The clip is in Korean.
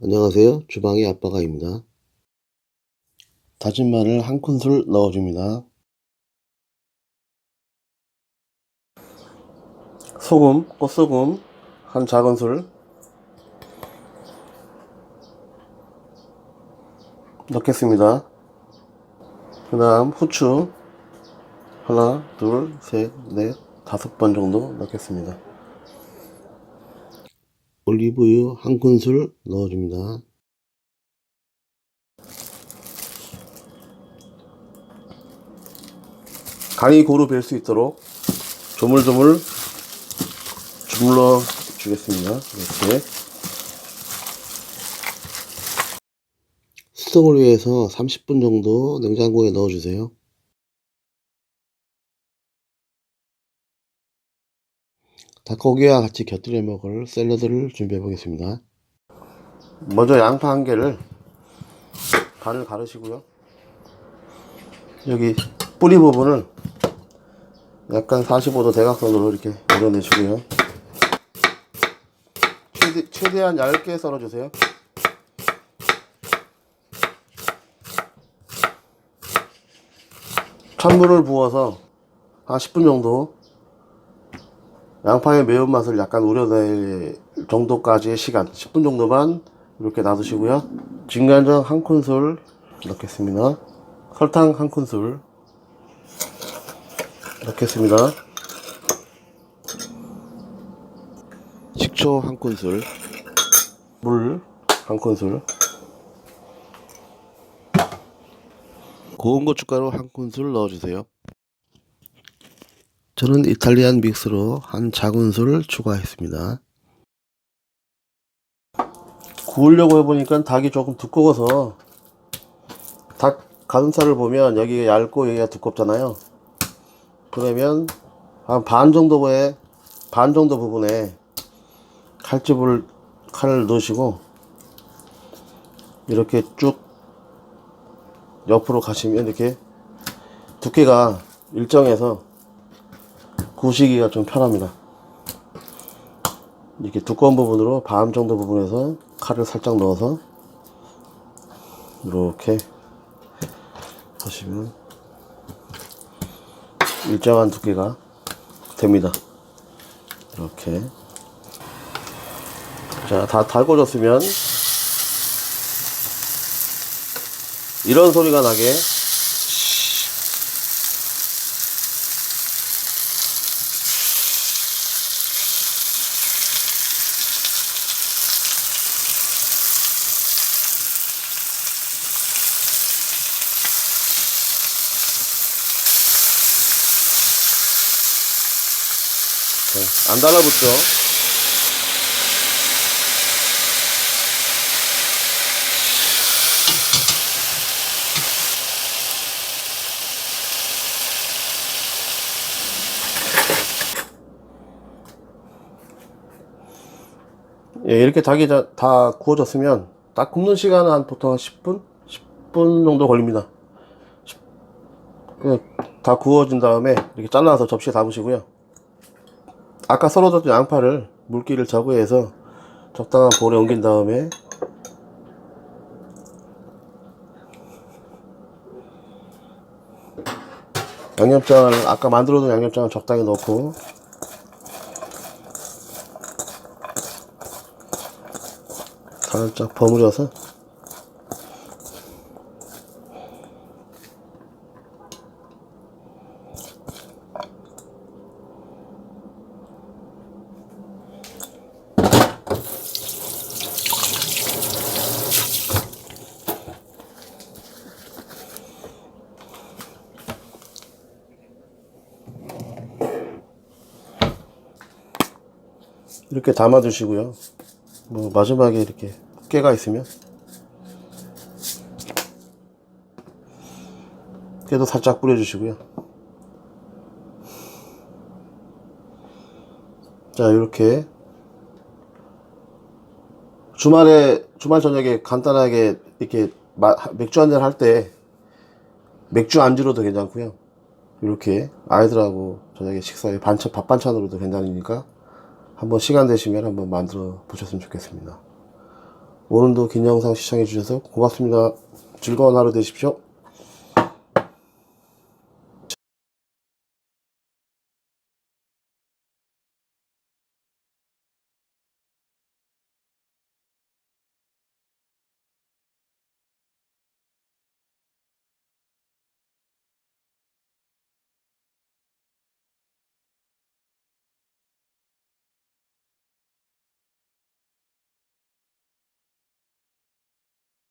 안녕하세요. 주방의 아빠가입니다. 다진 마늘 한 큰술 넣어줍니다. 소금, 꽃소금 한 작은술 넣겠습니다. 그 다음 후추 하나, 둘, 셋, 넷, 다섯 번 정도 넣겠습니다. 올리브유 한 큰술 넣어줍니다. 간이 고루 뵐 수 있도록 조물조물 주물러 주겠습니다. 이렇게 수성을 위해서 30분 정도 냉장고에 넣어주세요. 닭고기와 같이 곁들여 먹을 샐러드를 준비해 보겠습니다. 먼저 양파 한 개를 반을 가르시고요. 여기 뿌리 부분을 약간 45도 대각선으로 이렇게 밀어내시고요. 최대, 최대한 얇게 썰어주세요. 찬물을 부어서 한 10분 정도 양파의 매운맛을 약간 우려낼 정도까지의 시간 10분 정도만 이렇게 놔두시고요. 진간장 한 큰술 넣겠습니다. 설탕 한 큰술 넣겠습니다. 식초 한 큰술 물 한 큰술 고운 고춧가루 한 큰술 넣어주세요 저는 이탈리안 믹스로 한 작은술 추가했습니다. 구우려고 해보니까 닭이 조금 두꺼워서 닭 가슴살을 보면 여기가 얇고 여기가 두껍잖아요. 그러면 한 반 정도의 반 정도 부분에 칼집을 칼을 넣으시고 이렇게 쭉 옆으로 가시면 이렇게 두께가 일정해서 구우시기가 좀 편합니다. 이렇게 두꺼운 부분으로 반 정도 부분에서 칼을 살짝 넣어서 이렇게 하시면 일정한 두께가 됩니다. 이렇게 자, 다 달궈졌으면 이런 소리가 나게 자, 안 달라붙죠? 예, 이렇게 닭이 다, 다 구워졌으면 딱 굽는 시간은 한 보통 한 10분? 10분 정도 걸립니다. 10, 그다 구워진 다음에 이렇게 잘라서 접시에 담으시고요. 아까 썰어뒀던 양파를 물기를 제거해서 적당한 볼에 옮긴 다음에 양념장을 아까 만들어둔 양념장을 적당히 넣고 살짝 버무려서 이렇게 담아 두시고요. 뭐 마지막에 이렇게 깨가 있으면 깨도 살짝 뿌려 주시고요. 자, 이렇게 주말에 주말 저녁에 간단하게 이렇게 마- 맥주 한잔 할 때 맥주 안주로도 괜찮고요. 이렇게 아이들하고 저녁에 식사에 반찬 밥 반찬으로도 괜찮으니까 한번 시간 되시면 한번 만들어 보셨으면 좋겠습니다. 오늘도 긴 영상 시청해 주셔서 고맙습니다. 즐거운 하루 되십시오.